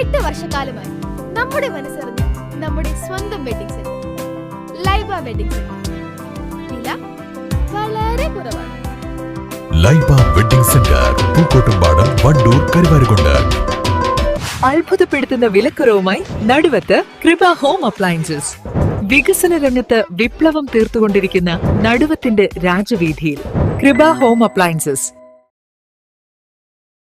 എട്ട് വർഷക്കാലമായി നമ്മുടെ മനസ്സറിഞ്ഞ് നമ്മുടെ സ്വന്തം wedding centre Laiba wedding centre വില വളരെ കുറവാണ്. Laiba wedding centre Pookkottumpadam Wandoor Karuvarakundu. അത്ഭുതപ്പെടുത്തുന്ന വിലക്കുറവുമായി നടുവത്ത് കൃപ ഹോം അപ്ലയൻസസ്. വികസന രംഗത്ത് വിപ്ലവം തീർത്തുകൊണ്ടിരിക്കുന്ന നടുവത്തിന്റെ രാജവീതിയിൽ കൃപ ഹോം അപ്ലയൻസസ്.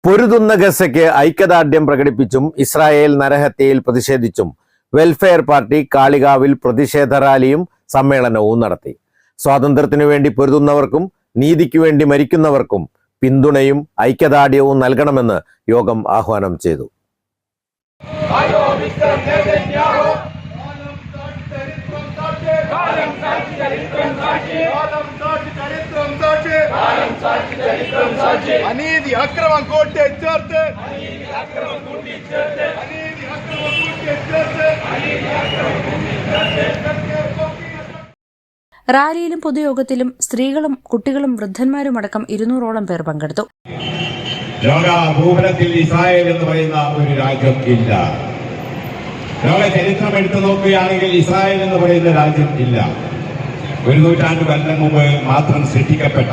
പൊരുതുന്ന ഗസയ്ക്ക് ഐക്യദാർഢ്യം പ്രകടിപ്പിച്ചും ഇസ്രായേൽ നരഹത്യയിൽ പ്രതിഷേധിച്ചും വെൽഫെയർ പാർട്ടി കാളികാവിൽ പ്രതിഷേധ റാലിയും സമ്മേളനവും നടത്തി. സ്വാതന്ത്ര്യത്തിനു വേണ്ടി പൊരുതുന്നവർക്കും നീതിക്കു വേണ്ടി മരിക്കുന്നവർക്കും പിന്തുണയും ഐക്യദാർഢ്യവും നൽകണമെന്ന് യോഗം ആഹ്വാനം ചെയ്തു. അനീതി അക്രമം കൂട്ടി ചേർത്ത്. അനീതി അക്രമം കൂട്ടി ചേർത്ത് റാലിയിലും പൊതുയോഗത്തിലും സ്ത്രീകളും കുട്ടികളും വൃദ്ധന്മാരുമടക്കം ഇരുന്നൂറോളം പേർ പങ്കെടുത്തു. ലോക ഭൂപടത്തിൽ ഇസ്രായേൽ എന്ന് പറയുന്ന ഒരു രാജ്യം ഇല്ല. ലോക ചരിത്രം എടുത്തു നോക്കുകയാണെങ്കിൽ ഇസ്രായേൽ എന്ന് പറയുന്ന രാജ്യം ഇല്ല. ഒരു നൂറ്റാണ്ട് കൊല്ലം മുമ്പ് മാത്രം സൃഷ്ടിക്കപ്പെട്ട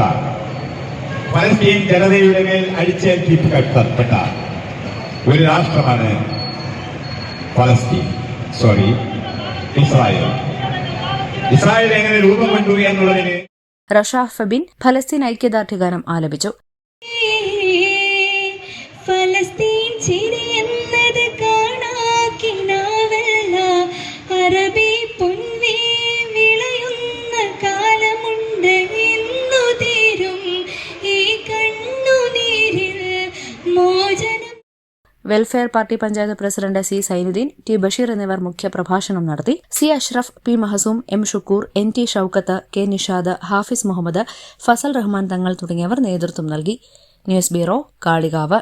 പലസ്തീൻ ജനതയുടെ മേൽ അടിച്ചേൽപ്പിക്കപ്പെട്ട ഒരു രാഷ്ട്രമാണ് പലസ്തീൻ സോറി ഇസ്രായേൽ. ഇസ്രായേൽ എങ്ങനെ രൂപം കൊണ്ടു എന്നുള്ളതിന് റഷാഹ് ഫബിൻ ഫലസ്തീൻ ഐക്യദാർഢ്യഗാനം ആലപിച്ചു. ഫലസ്തീൻ Welfare Party panchayat president C Zainudheen T Basheer എന്നിവർ മുഖ്യപ്രഭാഷണം നടത്തി. C Ashraf P Mahasoom M Shukkoor N T Shoukath K Nishad Hafiz Muhammad Fasal Rahman Thangal തുടങ്ങിയവർ നേതൃത്വം നൽകി. News bureau Kalikavu.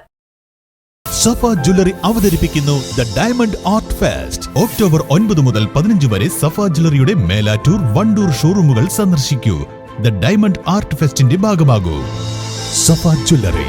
Safa jewellery അവതരിപ്പിക്കുന്നു the diamond art fest. October ഒൻപത് മുതൽ പതിനഞ്ച് വരെ സഫ ജ്വല്ലറിയുടെ മേലാറ്റൂർ വണ്ടൂർ ഷോറൂമുകൾ സന്ദർശിക്കൂ. ദ ഡയമണ്ട് ആർട്ട് ഫെസ്റ്റിന്റെ ഭാഗമാകൂ. സഫ ജ്വല്ലറി.